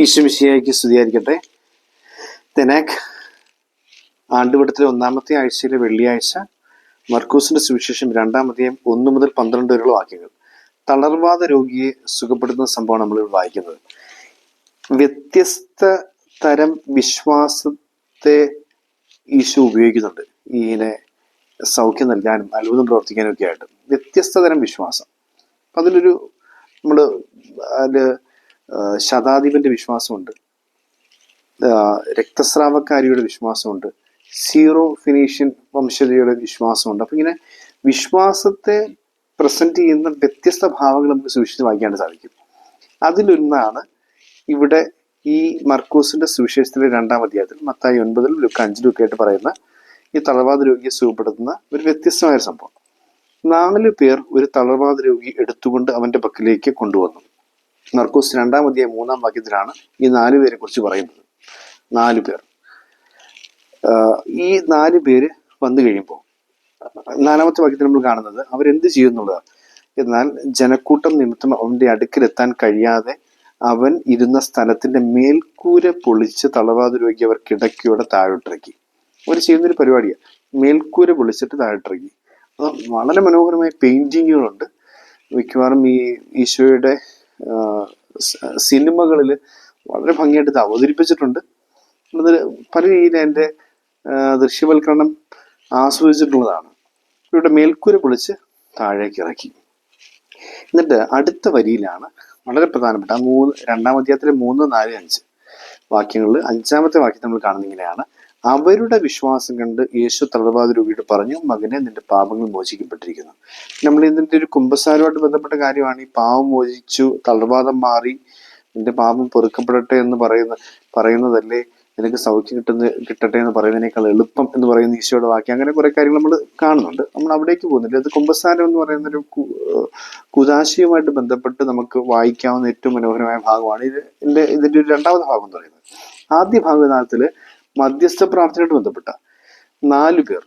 ഈശ്വമിശിയായിക്ക് സ്തുതിയായിരിക്കട്ടെ. തെനാക് ആണ്ടുവട്ടത്തിലെ ഒന്നാമത്തെ ആഴ്ചയിലെ വെള്ളിയാഴ്ച മർക്കൂസിന്റെ സുവിശേഷം രണ്ടാം അധ്യായം ഒന്ന് മുതൽ പന്ത്രണ്ട് വരെയുള്ള വാക്യങ്ങൾ. തളർവാദ രോഗിയെ സുഖപ്പെടുത്തുന്ന സംഭവമാണ് നമ്മൾ വായിക്കുന്നത്. വ്യത്യസ്ത തരം വിശ്വാസത്തെ ഈശോ ഉപയോഗിക്കുന്നുണ്ട്. ഇങ്ങനെ സൗഖ്യം നൽകാനും അത്ഭുതം പ്രവർത്തിക്കാനും ഒക്കെ ആയിട്ട് വ്യത്യസ്ത തരം വിശ്വാസം. അതിലൊരു നമ്മൾ അതിൽ ആ, ശതാധിപന്റെ വിശ്വാസമുണ്ട്. രക്തസ്രാവക്കാരിയുടെ വിശ്വാസമുണ്ട്. സീറോ ഫിനീഷ്യൻ വംശജയുടെ വിശ്വാസമുണ്ട്. അപ്പൊ ഇങ്ങനെ വിശ്വാസത്തെ പ്രസന്റ് ചെയ്യുന്ന വ്യത്യസ്ത ഭാവങ്ങൾ നമുക്ക് സുവിശേഷം വായിക്കാൻ സാധിക്കും. അതിലൊന്നാണ് ഇവിടെ ഈ മർക്കൂസിന്റെ സുവിശേഷത്തിലെ രണ്ടാം അധ്യായത്തിൽ മത്തായി ഒൻപതിൽ ലുക്ക് അഞ്ചിലും ഒക്കെ ആയിട്ട് പറയുന്ന ഈ തളർവാദ രോഗിയെ സുഖപ്പെടുത്തുന്ന ഒരു വ്യത്യസ്തമായ സംഭവം. നാല് പേർ ഒരു തളർവാദ രോഗി എടുത്തുകൊണ്ട് അവന്റെ പക്കലേക്ക് കൊണ്ടുവന്നു. മർക്കൂസ് രണ്ടാം അധ്യായം മൂന്നാം വാക്യത്തിലാണ് ഈ നാല് പേരെ കുറിച്ച് പറയുന്നത്. നാല് പേർ. ഈ നാല് പേര് വന്നു കഴിയുമ്പോൾ നാലാമത്തെ വാക്യത്തിൽ നമ്മൾ കാണുന്നത് അവരെന്ത് ചെയ്യുന്നുള്ളതാണ് എന്നാൽ ജനക്കൂട്ടം നിമിത്തം അവന്റെ അടുക്കിലെത്താൻ കഴിയാതെ അവൻ ഇരുന്ന സ്ഥലത്തിന്റെ മേൽക്കൂര പൊളിച്ച് തളവാത രോഗി അവർ കിടക്കയോടെ താഴോട്ടിറക്കി. അവർ ചെയ്യുന്നൊരു പരിപാടിയാണ് മേൽക്കൂര പൊളിച്ചിട്ട് താഴോട്ടിറക്കി. വളരെ മനോഹരമായ പെയിന്റിങ്ങുകളുണ്ട് മിക്കവാറും ഈ ഈശോയുടെ സിനിമകളിൽ വളരെ ഭംഗിയായിട്ട് ഇത് അവതരിപ്പിച്ചിട്ടുണ്ട്. അത് പല രീതിയിൽ എന്റെ ദൃശ്യവൽക്കരണം ആസ്വദിച്ചിട്ടുള്ളതാണ്. ഇവിടെ മേൽക്കൂര പൊളിച്ച് താഴേക്ക് ഇറക്കി. എന്നിട്ട് അടുത്ത വരിയിലാണ് വളരെ പ്രധാനപ്പെട്ട മൂന്ന് രണ്ടാം അധ്യായത്തിലെ മൂന്ന് നാല് അഞ്ച് വാക്യങ്ങളിൽ അഞ്ചാമത്തെ വാക്യം നമ്മൾ കാണുന്ന ഇങ്ങനെയാണ്. അവരുടെ വിശ്വാസം കണ്ട് യേശു തളർവാദ രോഗിയോട് പറഞ്ഞു മകനെ നിന്റെ പാപങ്ങൾ മോചിക്കപ്പെട്ടിരിക്കുന്നു. നമ്മൾ ഇതിന്റെ ഒരു കുംഭസാരമായിട്ട് ബന്ധപ്പെട്ട കാര്യമാണ്. ഈ പാവം മോചിച്ചു തളർവാദം മാറി നിന്റെ പാപം പൊറുക്കപ്പെടട്ടെ എന്ന് പറയുന്ന പറയുന്നതല്ലേ? നിനക്ക് സൗഖ്യം കിട്ടുന്ന കിട്ടട്ടെ എന്ന് പറയുന്നതിനേക്കാൾ എളുപ്പം എന്ന് പറയുന്ന ഈശോയുടെ വാക്യം. അങ്ങനെ കുറെ കാര്യങ്ങൾ നമ്മൾ കാണുന്നുണ്ട്. നമ്മൾ അവിടേക്ക് പോകുന്നില്ല. അത് കുംഭസാരം എന്ന് പറയുന്ന ഒരു കുദാശയുമായിട്ട് ബന്ധപ്പെട്ട് നമുക്ക് വായിക്കാവുന്ന ഏറ്റവും മനോഹരമായ ഭാഗമാണ് ഇത്. ഇതിന്റെ ഇതിന്റെ ഒരു രണ്ടാമത്തെ ഭാഗം എന്ന് പറയുന്നത്. ആദ്യ ഭാഗത്തിൽ മധ്യസ്ഥ പ്രാർത്ഥനയോട് ബന്ധപ്പെട്ട നാലു പേർ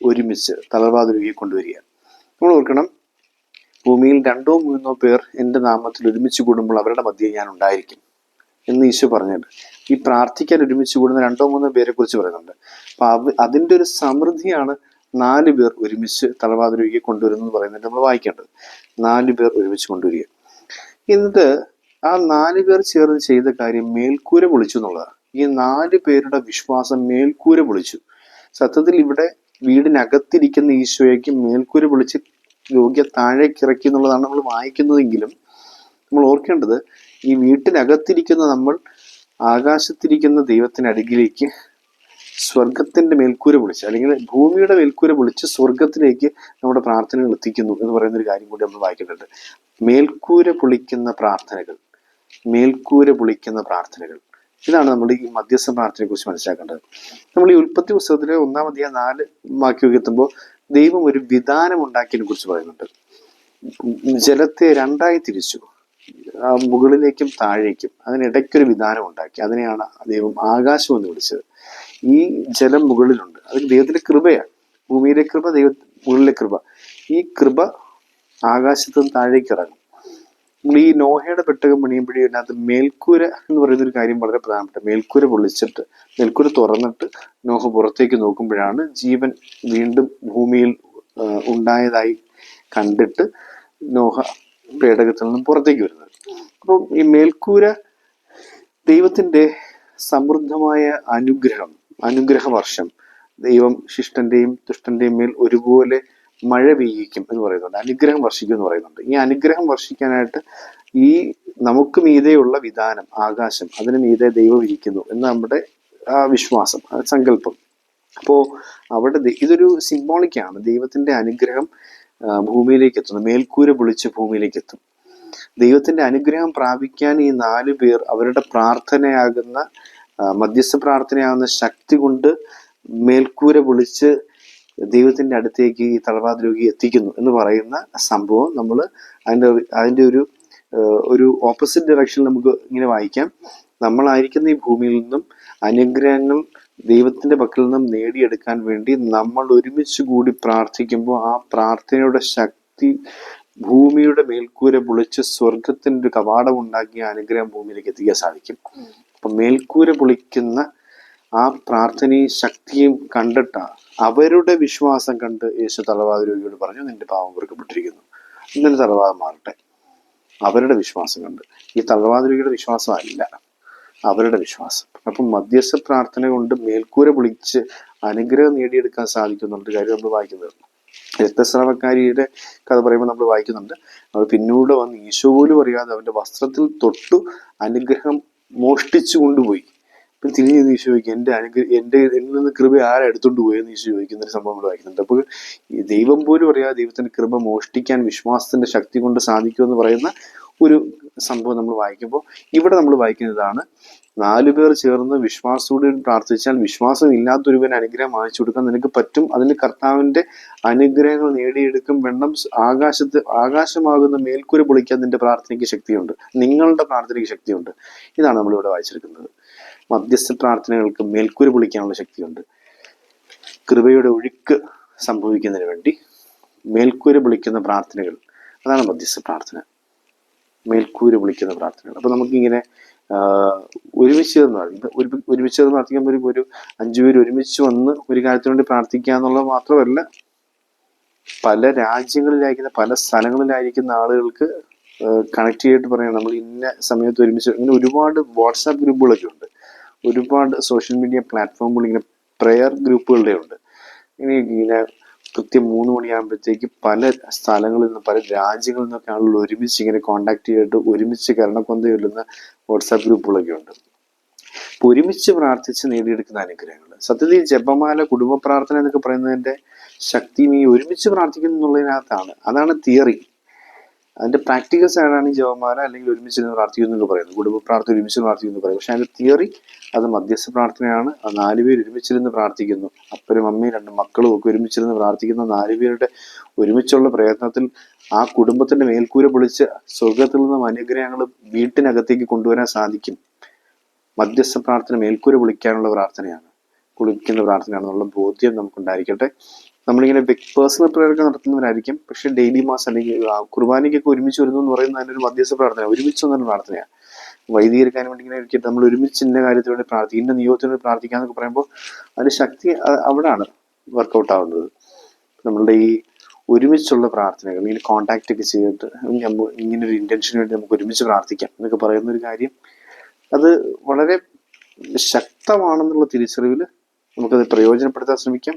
ഒരുമിച്ച് തളർവാദ രോഗിയെ കൊണ്ടുവരിക നമ്മൾ ഓർക്കണം ഭൂമിയിൽ രണ്ടോ മൂന്നോ പേർ എന്റെ നാമത്തിൽ ഒരുമിച്ച് കൂടുമ്പോൾ അവരുടെ മധ്യേ ഞാൻ ഉണ്ടായിരിക്കും എന്ന് ഈശോ പറഞ്ഞിട്ട് ഈ പ്രാർത്ഥിക്കാൻ ഒരുമിച്ച് കൂടുന്ന രണ്ടോ മൂന്നോ പേരെ കുറിച്ച് പറയുന്നുണ്ട്. അപ്പൊ അവ അതിന്റെ ഒരു സമൃദ്ധിയാണ് നാല് പേർ ഒരുമിച്ച് തളവാത രോഗിയെ എന്ന് പറയുന്നത് നമ്മൾ വായിക്കേണ്ടത്. നാല് പേർ ഒരുമിച്ച് കൊണ്ടുവരിക. എന്നിട്ട് ആ നാല് പേർ ചേർന്ന് ചെയ്ത കാര്യം മേൽക്കൂര പൊളിച്ചു എന്നുള്ളതാണ്. ഈ നാല് പേരുടെ വിശ്വാസം മേൽക്കൂര പൊളിച്ചു. സത്യത്തിൽ ഇവിടെ വീടിനകത്തിരിക്കുന്ന ഈശോയ്ക്ക് മേൽക്കൂര പൊളിച്ച് താഴേക്ക് ഇറക്കി എന്നുള്ളതാണ് നമ്മൾ വായിക്കുന്നതെങ്കിലും നമ്മൾ ഓർക്കേണ്ടത് ഈ വീട്ടിനകത്തിരിക്കുന്ന നമ്മൾ ആകാശത്തിരിക്കുന്ന ദൈവത്തിനടുകിലേക്ക് സ്വർഗത്തിന്റെ മേൽക്കൂര പൊളിച്ച് അല്ലെങ്കിൽ ഭൂമിയുടെ മേൽക്കൂര പൊളിച്ച് സ്വർഗത്തിലേക്ക് നമ്മുടെ പ്രാർത്ഥനകൾ എത്തിക്കുന്നു എന്ന് പറയുന്ന ഒരു കാര്യം കൂടി നമ്മൾ വായിക്കുന്നുണ്ട് മേൽക്കൂര പൊളിക്കുന്ന പ്രാർത്ഥനകൾ മേൽക്കൂര പൊളിക്കുന്ന പ്രാർത്ഥനകൾ. ഇതാണ് നമ്മൾ ഈ മധ്യസ്ഥ പ്രാർത്ഥനയെ കുറിച്ച് മനസ്സിലാക്കേണ്ടത്. നമ്മൾ ഈ ഉൽപ്പത്തി പുസ്തകത്തിലെ ഒന്നാം നാല് വാക്യമൊക്കെ എത്തുമ്പോൾ ദൈവം ഒരു വിധാനം ഉണ്ടാക്കിയതിനെ കുറിച്ച് പറയുന്നുണ്ട്. ജലത്തെ രണ്ടായി തിരിച്ചു. ആ മുകളിലേക്കും താഴേക്കും അതിനിടയ്ക്കൊരു വിധാനം ഉണ്ടാക്കി. അതിനെയാണ് ദൈവം ആകാശം എന്ന് വിളിച്ചത്. ഈ ജലം മുകളിലുണ്ട്. അത് ദൈവത്തിന്റെ കൃപയാണ്. ഭൂമിയിലെ കൃപ ദൈവ മുകളിലെ കൃപ. ഈ കൃപ ആകാശത്തും താഴേക്ക് ഇറങ്ങും. നമ്മൾ ഈ നോഹയുടെ പെട്ടകം പണിയുമ്പോഴേ അതിനകത്ത് മേൽക്കൂര എന്ന് പറയുന്ന ഒരു കാര്യം വളരെ പ്രധാനപ്പെട്ട മേൽക്കൂര പൊളിച്ചിട്ട് മേൽക്കൂര തുറന്നിട്ട് നോഹ പുറത്തേക്ക് നോക്കുമ്പോഴാണ് ജീവൻ വീണ്ടും ഭൂമിയിൽ ഉണ്ടായതായി കണ്ടിട്ട് നോഹ പേടകത്തിൽ നിന്നും പുറത്തേക്ക് വരുന്നത്. അപ്പം ഈ മേൽക്കൂര ദൈവത്തിന്റെ സമൃദ്ധമായ അനുഗ്രഹം അനുഗ്രഹ വർഷം ദൈവം ശിഷ്ടന്റെയും ദുഷ്ടന്റെയും മേൽ ഒരുപോലെ മഴ പെയ്യിക്കും എന്ന് പറയുന്നുണ്ട് അനുഗ്രഹം വർഷിക്കും എന്ന് പറയുന്നുണ്ട്. ഈ അനുഗ്രഹം വർഷിക്കാനായിട്ട് ഈ നമുക്ക് മീതെയുള്ള വിധാനം ആകാശം അതിന് മീതെ ദൈവം ഇരിക്കുന്നു എന്ന് നമ്മുടെ ആ വിശ്വാസം സങ്കല്പം. അപ്പോ അവിടെ ഇതൊരു സിംബോളിക്കാണ് ദൈവത്തിന്റെ അനുഗ്രഹം ഭൂമിയിലേക്ക് എത്തുന്നു. മേൽക്കൂര പൊളിച്ച് ഭൂമിയിലേക്ക് എത്തും. ദൈവത്തിന്റെ അനുഗ്രഹം പ്രാപിക്കാൻ ഈ നാല് പേർ അവരുടെ പ്രാർത്ഥനയാകുന്ന മധ്യസ്ഥ പ്രാർത്ഥനയാകുന്ന ശക്തി കൊണ്ട് മേൽക്കൂര പൊളിച്ച് ദൈവത്തിന്റെ അടുത്തേക്ക് ഈ തളവാദ രോഗി എത്തിക്കുന്നു എന്ന് പറയുന്ന സംഭവം നമ്മൾ അതിന്റെ അതിന്റെ ഒരു ഒരു ഓപ്പോസിറ്റ് ഡയറക്ഷനിൽ നമുക്ക് ഇങ്ങനെ വായിക്കാം. നമ്മളായിരിക്കുന്ന ഈ ഭൂമിയിൽ നിന്നും അനുഗ്രഹങ്ങൾ ദൈവത്തിന്റെ പക്കൽ നിന്നും നേടിയെടുക്കാൻ വേണ്ടി നമ്മൾ ഒരുമിച്ച് കൂടി പ്രാർത്ഥിക്കുമ്പോൾ ആ പ്രാർത്ഥനയുടെ ശക്തി ഭൂമിയുടെ മേൽക്കൂര പൊളിച്ച് സ്വർഗത്തിന്റെ ഒരു കവാടം ഉണ്ടാക്കിയ അനുഗ്രഹം ഭൂമിയിലേക്ക് എത്തിക്കാൻ സാധിക്കും. അപ്പൊ മേൽക്കൂര പൊളിക്കുന്ന ആ പ്രാർത്ഥനയും ശക്തിയും കണ്ടിട്ട അവരുടെ വിശ്വാസം കണ്ട് യേശു തലവാദ രോഗിയോട് പറഞ്ഞു നിന്റെ പാവം വെറുക്കപ്പെട്ടിരിക്കുന്നു. നിന്റെ തലവാദം മാറട്ടെ. അവരുടെ വിശ്വാസം കണ്ട്. ഈ തലവാദ രോഗിയുടെ വിശ്വാസം അല്ല. അവരുടെ വിശ്വാസം. അപ്പം മധ്യസ്ഥ പ്രാർത്ഥന കൊണ്ട് മേൽക്കൂര പൊളിച്ച് അനുഗ്രഹം നേടിയെടുക്കാൻ സാധിക്കും എന്നുള്ള കാര്യം നമ്മൾ വായിക്കുന്നത്. രക്തസ്രാവക്കാരിയുടെ കഥ പറയുമ്പോൾ നമ്മൾ വായിക്കുന്നുണ്ട് അവർ പിന്നൂടെ വന്ന് ഈശോ പോലും അറിയാതെ അവന്റെ വസ്ത്രത്തിൽ തൊട്ടു അനുഗ്രഹം മോഷ്ടിച്ചു കൊണ്ടുപോയി. ഇപ്പം തിരിഞ്ഞ് നിന്ന് ഈശോ ചോദിക്കും എന്റെ അനുഗ്രഹം എന്റെ എന്നിൽ നിന്ന് കൃപ ആരാ എടുത്തുകൊണ്ട് പോയെന്ന് ഈശോ ചോദിക്കുന്ന ഒരു സംഭവം ഇവിടെ വായിക്കുന്നുണ്ട്. അപ്പോൾ ദൈവം പോലും അറിയാതെ ദൈവത്തിന്റെ കൃപ മോഷ്ടിക്കാൻ വിശ്വാസത്തിന്റെ ശക്തി കൊണ്ട് സാധിക്കുമെന്ന് പറയുന്ന ഒരു സംഭവം നമ്മൾ വായിക്കുമ്പോൾ ഇവിടെ നമ്മൾ വായിക്കുന്നതാണ് നാലു പേർ ചേർന്ന് വിശ്വാസത്തോടെ പ്രാർത്ഥിച്ചാൽ വിശ്വാസം ഇല്ലാത്തൊരുവൻ അനുഗ്രഹം വാങ്ങിച്ചു കൊടുക്കാൻ നിനക്ക് പറ്റും. അതിന് കർത്താവിന്റെ അനുഗ്രഹങ്ങൾ നേടിയെടുക്കും. വെണ്ണം ആകാശത്ത് ആകാശമാകുന്ന മേൽക്കൂര പൊളിക്കാൻ നിന്റെ പ്രാർത്ഥനയ്ക്ക് ശക്തിയുണ്ട്. നിങ്ങളുടെ പ്രാർത്ഥനയ്ക്ക് ശക്തിയുണ്ട്. ഇതാണ് നമ്മളിവിടെ വായിച്ചെടുക്കുന്നത് മധ്യസ്ഥ പ്രാർത്ഥനകൾക്ക് മേൽക്കൂര പൊളിക്കാനുള്ള ശക്തിയുണ്ട്. കൃപയുടെ ഒഴുക്ക് സംഭവിക്കുന്നതിന് വേണ്ടി മേൽക്കൂര പൊളിക്കുന്ന പ്രാർത്ഥനകൾ അതാണ് മധ്യസ്ഥ പ്രാർത്ഥന. മേൽക്കൂര വിളിക്കുന്ന പ്രാർത്ഥനകൾ. അപ്പൊ നമുക്കിങ്ങനെ ഒരുമിച്ച് എന്ന് പറയുന്നത് ഒരു ഒരുമിച്ച് എന്ന് പ്രാർത്ഥിക്കുമ്പോൾ ഒരു ഒരു അഞ്ചു പേര് ഒരുമിച്ച് വന്ന് ഒരു കാര്യത്തിന് വേണ്ടി പ്രാർത്ഥിക്കുക എന്നുള്ളത് മാത്രമല്ല പല രാജ്യങ്ങളിലായിരിക്കുന്ന പല സ്ഥലങ്ങളിലായിരിക്കുന്ന ആളുകൾക്ക് കണക്ട് ചെയ്തിട്ട് പറയാം. നമ്മൾ ഇന്ന സമയത്ത് ഒരുമിച്ച് ഇങ്ങനെ ഒരുപാട് വാട്സാപ്പ് ഗ്രൂപ്പുകളൊക്കെ ഉണ്ട്. ഒരുപാട് സോഷ്യൽ മീഡിയ പ്ലാറ്റ്ഫോമുകൾ ഇങ്ങനെ പ്രെയർ ഗ്രൂപ്പുകളുടെ ഉണ്ട്. ഇങ്ങനെ ഇങ്ങനെ കൃത്യം മൂന്ന് മണിയാകുമ്പോഴത്തേക്ക് പല സ്ഥലങ്ങളിൽ നിന്ന് പല രാജ്യങ്ങളിൽ നിന്നൊക്കെ ആളുകൾ ഒരുമിച്ച് ഇങ്ങനെ കോണ്ടാക്ട് ചെയ്തിട്ട് ഒരുമിച്ച് കരണക്കൊന്ത ചൊല്ലുന്ന വാട്സാപ്പ് ഗ്രൂപ്പുകളൊക്കെ ഉണ്ട്. ഒരുമിച്ച് പ്രാർത്ഥിച്ച് നേടിയെടുക്കുന്ന അനുഗ്രഹങ്ങൾ. സത്യത്തിൽ ജപമാല കുടുംബ പ്രാർത്ഥന എന്നൊക്കെ പറയുന്നതിന്റെ ശക്തിയും ഈ ഒരുമിച്ച് പ്രാർത്ഥിക്കുന്നു എന്നുള്ളതിനകത്താണ്. അതാണ് തിയറി അതിന്റെ പ്രാക്ടിക്കൽ സൈഡാണ് ഈ ജവമാല അല്ലെങ്കിൽ ഒരുമിച്ച് നിന്ന് പ്രാർത്ഥിക്കുന്നു എന്ന് പറയുന്നത് കുടുംബ പ്രാർത്ഥന ഒരുമിച്ച് പ്രാർത്ഥിക്കുന്നു പറയും പക്ഷെ അതിന്റെ തിയറി അത് മധ്യസ്ഥ പ്രാർത്ഥനയാണ്. ആ നാലുപേർ ഒരുമിച്ചിരുന്ന് പ്രാർത്ഥിക്കുന്നു. അപ്പനും അമ്മയും രണ്ട് മക്കളും ഒക്കെ ഒരുമിച്ചിരുന്ന് പ്രാർത്ഥിക്കുന്ന നാലുപേരുടെ ഒരുമിച്ചുള്ള പ്രയത്നത്തിൽ ആ കുടുംബത്തിന്റെ മേൽക്കൂര പൊളിച്ച് സ്വർഗത്തിൽ നിന്നും അനുഗ്രഹങ്ങൾ വീട്ടിനകത്തേക്ക് കൊണ്ടുവരാൻ സാധിക്കും. മധ്യസ്ഥ പ്രാർത്ഥന മേൽക്കൂര പൊളിക്കാനുള്ള പ്രാർത്ഥനയാണ്. കുളിക്കുന്ന പ്രാർത്ഥനയാണെന്നുള്ള ബോധ്യം നമുക്കുണ്ടായിരിക്കട്ടെ. നമ്മളിങ്ങനെ പേഴ്സണൽ പ്രയർ ഒക്കെ നടത്തുന്നവരായിരിക്കും. പക്ഷെ ഡെയിലി മാസ് അല്ലെങ്കിൽ കുർബാനയ്ക്കൊക്കെ ഒരുമിച്ച് വരുന്നു എന്ന് പറയുന്നത് അതിനൊരു മധ്യസ്ഥ പ്രാർത്ഥന ഒരുമിച്ച് വന്നൊരു പ്രാർത്ഥനയാണ് വൈദികർക്കാൻ വേണ്ടി ഇങ്ങനെ ഇരിക്കട്ടെ നമ്മൾ ഒരുമിച്ച് ഇന്ന കാര്യത്തിന് വേണ്ടി പ്രാർത്ഥിക്കും ഇന്ന നിയോഗത്തിന് വേണ്ടി പ്രാർത്ഥിക്കാന്നൊക്കെ പറയുമ്പോൾ അതിന്റെ ശക്തി അവിടെയാണ് വർക്കൗട്ട് ആവുന്നത്. നമ്മളുടെ ഈ ഒരുമിച്ചുള്ള പ്രാർത്ഥനകൾ ഇങ്ങനെ കോണ്ടാക്ട് ഒക്കെ ചെയ്തിട്ട് ഇങ്ങനെ ഒരു ഇന്റൻഷന് വേണ്ടി നമുക്ക് ഒരുമിച്ച് പ്രാർത്ഥിക്കാം എന്നൊക്കെ പറയുന്ന ഒരു കാര്യം അത് വളരെ ശക്തമാണെന്നുള്ള തിരിച്ചറിവിൽ നമുക്കത് പ്രയോജനപ്പെടുത്താൻ ശ്രമിക്കാം.